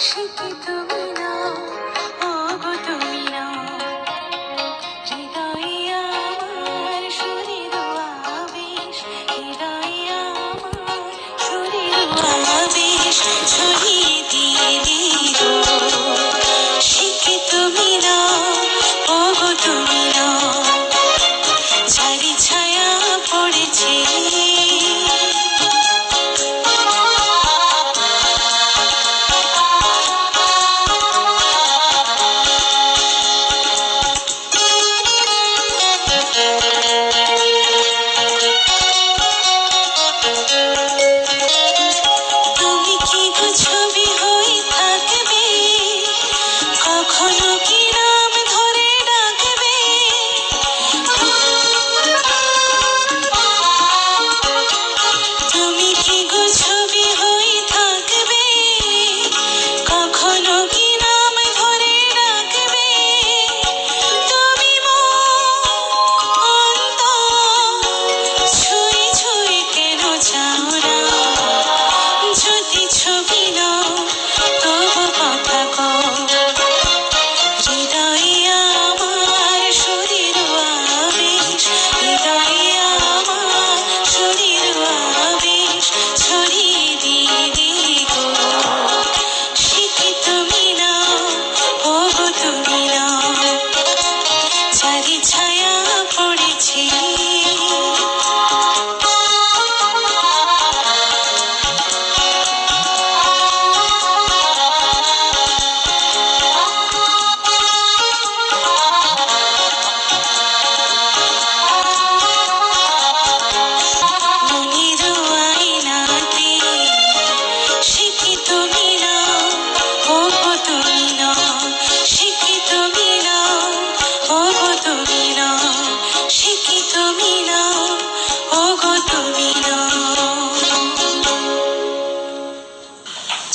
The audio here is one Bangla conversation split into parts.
সে কি তুমি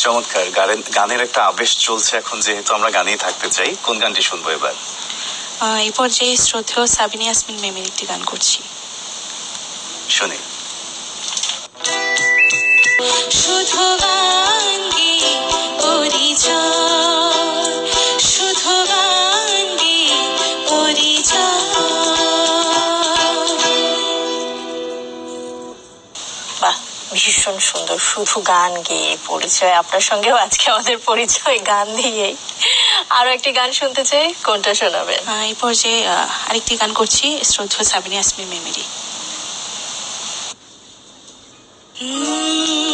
চমৎকার। গানের গানের একটা আবেশ চলছে এখন যেহেতু আমরা গানেই থাকতে চাই। কোন গানটি শুনব এবার? আহ, এই পর্যায়ে শ্রদ্ধেয় সাবিনী ইয়াসমিন মেমের একটি গান করছি। শুনি। শুধু গান গেয়ে পরিচয়। ভীষণ সুন্দর শুধু গান গেয়ে পরিচয়। আপনার সঙ্গেও আজকে আমাদের পরিচয় গান দিয়েই। আরও একটি গান শুনতে চাই কোনটা শোনাবেন? এই পর্যায়ে আরেকটি গান করছি শ্রদ্ধা সাবিনী আসমি মেমেরি শত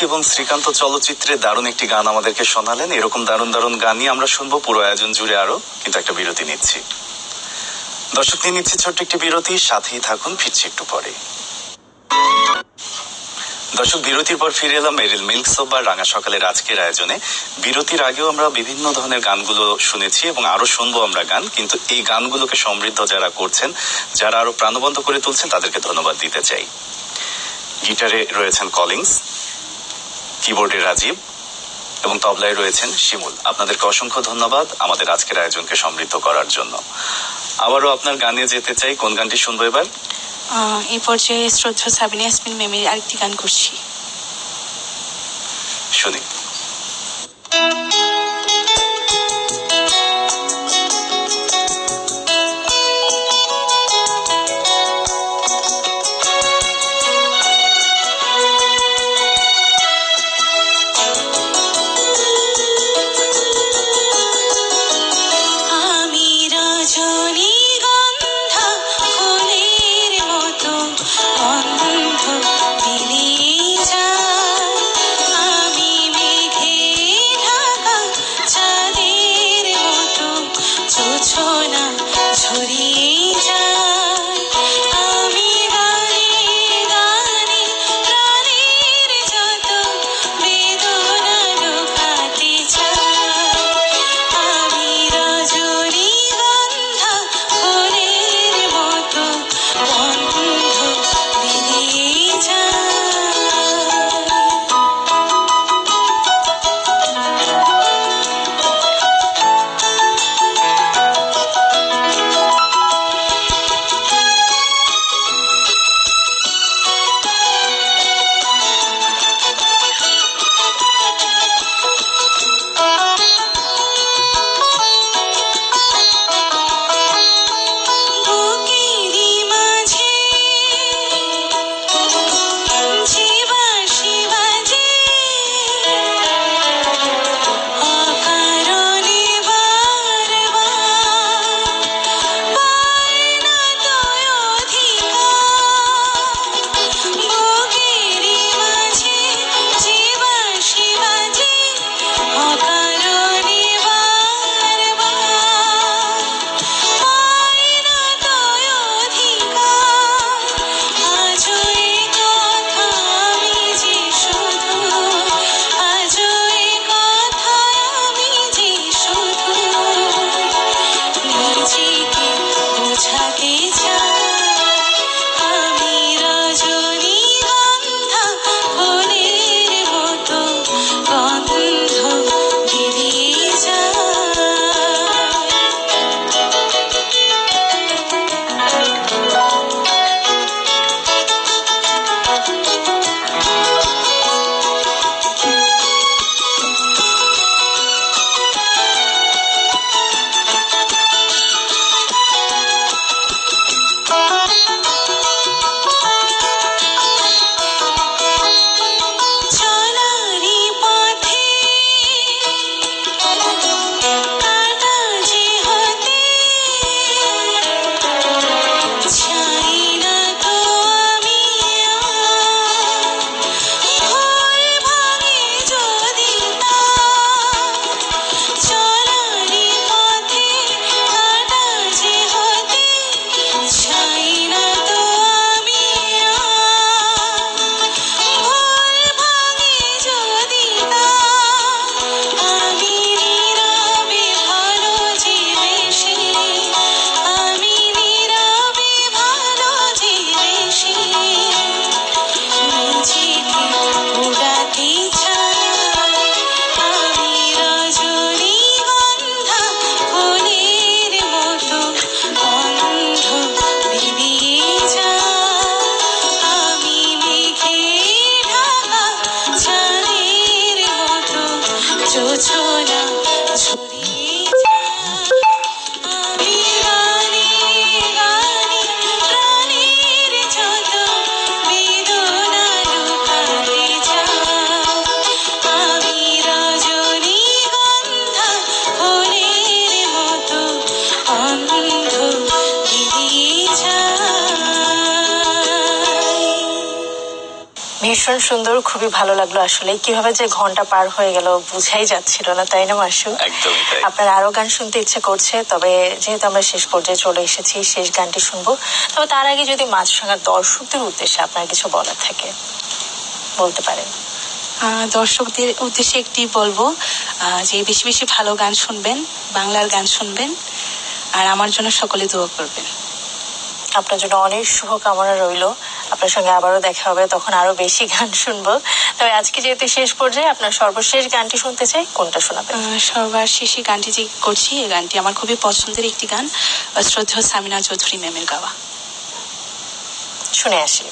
রাজলক্ষ্মী এবং শ্রীকান্ত চলচ্চিত্রে দারুণ একটি গান আমাদেরকে শোনালেন। এরকম দারুণ দারুণ গানই আমরা শুনব পুরো আয়োজন জুড়ে আরও, কিন্তু একটা বিরতি নিচ্ছি। দর্শক, নিয়ে নিচ্ছি ছোট্ট একটি বিরতি, সাথেই থাকুন, ফিরছি একটু পরে। দর্শক, বিরতির পর ফিরে এলাম মেরিল মিল্ক সোপ বা রাঙা সকালের আজকের আয়োজনে। বিরতির আগেও আমরা বিভিন্ন ধরনের গানগুলো শুনেছি এবং আরও শুনব আমরা গান, কিন্তু এই গানগুলোকে সমৃদ্ধ যারা করছেন, যারা আরও প্রাণবন্ত করে তুলছেন, তাদেরকে ধন্যবাদ দিতে চাই। গিটারে রয়েছেন কলিংস। কিবোর্ডে রাজীব এবং তবলায় রয়েছেন শিমুল। আপনাদেরকে অসংখ্য ধন্যবাদ আমাদের আজকের আয়োজনকে সমৃদ্ধ করার জন্য। আবারও আপনার গানে যেতে চাই। কোন গানটি শুনব এবার? এই পর্যায়ে শ্রদ্ধা সাবিনা ইয়াসমিন মেমির আরেকটি গান করছি। শুনি। ভীষণ সুন্দর খুবই ভালো লাগল আসলে। কীভাবে যে ঘণ্টা পার হয়ে গেল বুঝাই যাচ্ছিল না তাই না মাসু আপনার আরও গান শুনতে ইচ্ছে করছে তবে যেহেতু আমরা শেষ পর্যায়ে চলে এসেছি শেষ গানটি শুনব। তবে তার আগে যদি মাছরাঙার দর্শকদের উদ্দেশ্যে আপনার কিছু বলার থাকে বলতে পারেন। আহ, দর্শকদের উদ্দেশ্যে একটি বলব আহ, যে বেশি বেশি ভালো গান শুনবেন বাংলার গান শুনবেন আর আমার জন্য সকলে দোয়া করবেন। আপনার জন্য অনেক শুভকামনা রইল। আপনার সঙ্গে আবারও দেখা হবে তখন আরও বেশি গান শুনব। তবে আজকে যেহেতু শেষ পর্যায়ে আপনার সর্বশেষ গানটি শুনতে চাই কোনটা শোনাবেন? আহ, সবার শেষে গানটি যে করছি এই গানটি আমার খুবই পছন্দের একটি গান শ্রদ্ধেয় সামিনা চৌধুরী ম্যামের গাওয়া। শুনে আসি।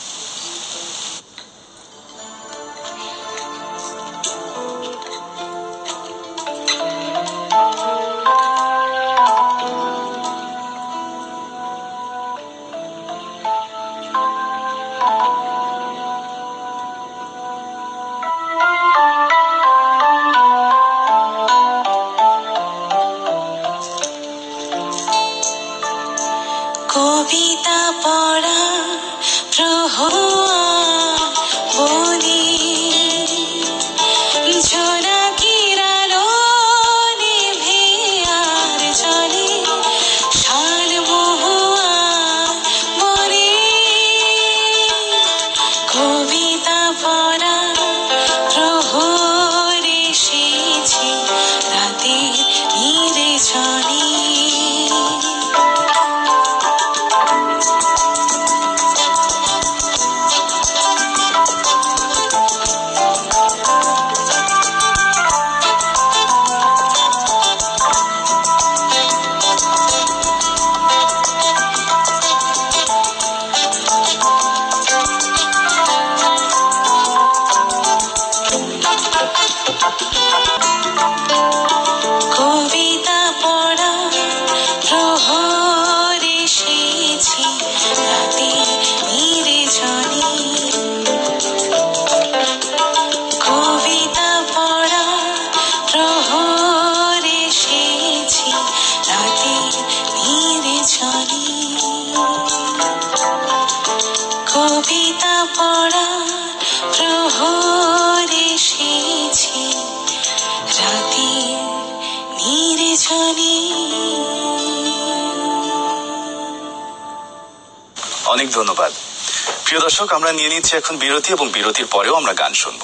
ধন্যবাদ। প্রিয় দর্শক আমরা নিয়ে নিচ্ছি এখন বিরতি এবং বিরতির পরেও আমরা গান শুনব।